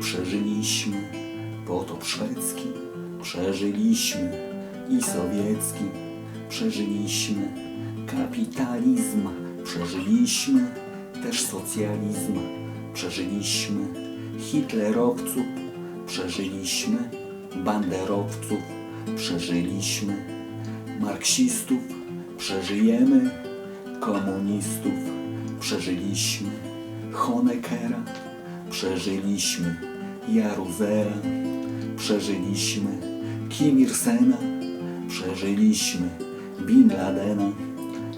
Przeżyliśmy potop szwedzki, przeżyliśmy i sowiecki, przeżyliśmy kapitalizm, przeżyliśmy też socjalizm, przeżyliśmy hitlerowców, przeżyliśmy banderowców, przeżyliśmy marksistów, przeżyjemy komunistów, przeżyliśmy Honeckera, przeżyliśmy Jaruzela, przeżyliśmy Kim Il-sena, przeżyliśmy Bin Ladena,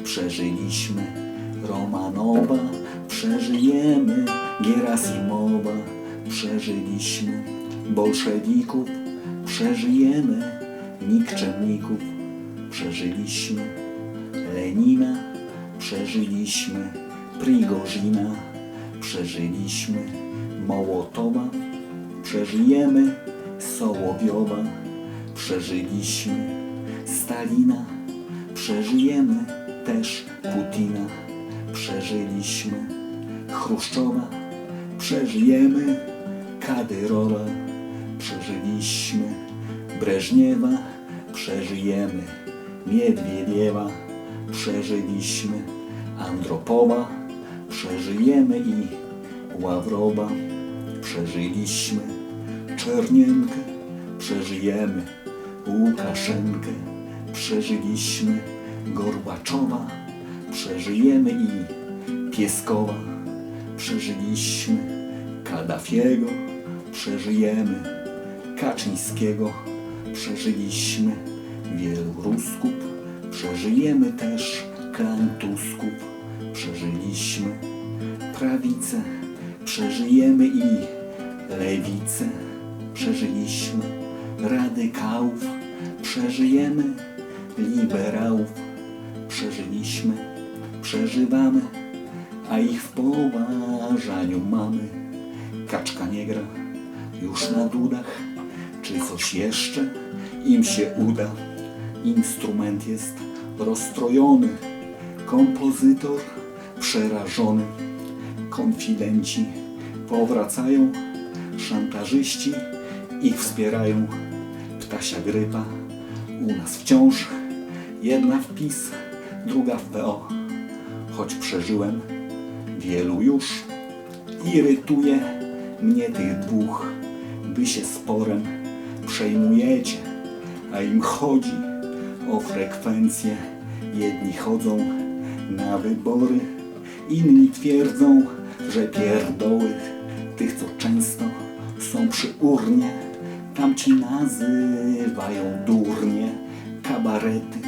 przeżyliśmy Romanowa, przeżyjemy Gerasimowa, przeżyliśmy bolszewików, przeżyjemy. Nikczemników, przeżyliśmy. Lenina, przeżyliśmy. Prigozina, przeżyliśmy. Mołotowa, przeżyjemy. Sołowiowa, przeżyliśmy. Stalina, przeżyjemy. Też Putina, przeżyliśmy. Chruszczowa, przeżyjemy. Kadyrowa, przeżyliśmy Breżniewa, przeżyjemy. Miedwiediewa, przeżyliśmy. Andropowa, przeżyjemy. I Ławrowa, przeżyliśmy. Czernienkę, przeżyjemy. Łukaszenkę, przeżyliśmy. Gorbaczowa, przeżyjemy. I Pieskowa, przeżyliśmy. Kaddafiego, przeżyjemy. Kaczyńskiego, przeżyliśmy. Wielu Rusków, przeżyjemy też klan Tusków, przeżyliśmy prawicę, przeżyjemy i lewicę, przeżyliśmy radykałów, przeżyjemy liberałów, przeżyliśmy, przeżywamy, a ich w poważaniu mamy. Kaczka nie gra już na dudach, czy coś jeszcze im się uda. Instrument jest rozstrojony, kompozytor przerażony, konfidenci powracają, szantażyści ich wspierają. Ptasia grypa u nas wciąż, jedna w PiS, druga w PO. Choć przeżyłem wielu już, irytuje mnie tych dwóch, by się sporem przejmujecie, a im chodzi o frekwencję. Jedni chodzą na wybory, inni twierdzą, że pierdoły tych, co często są przy urnie, tamci nazywają durnie. Kabarety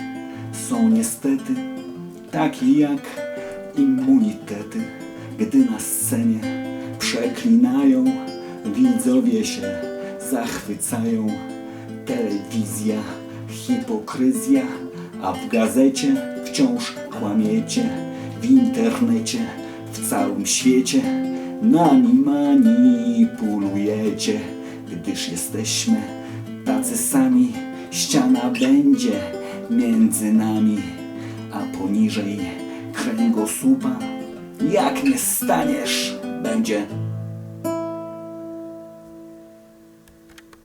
są niestety takie jak immunitety, gdy na scenie przeklinają, widzowie się zachwycają. Telewizja, hipokryzja, a w gazecie wciąż kłamiecie, w internecie, w całym świecie nami manipulujecie, gdyż jesteśmy tacy sami, ściana będzie między nami, a poniżej kręgosłupa, jak nie staniesz, będzie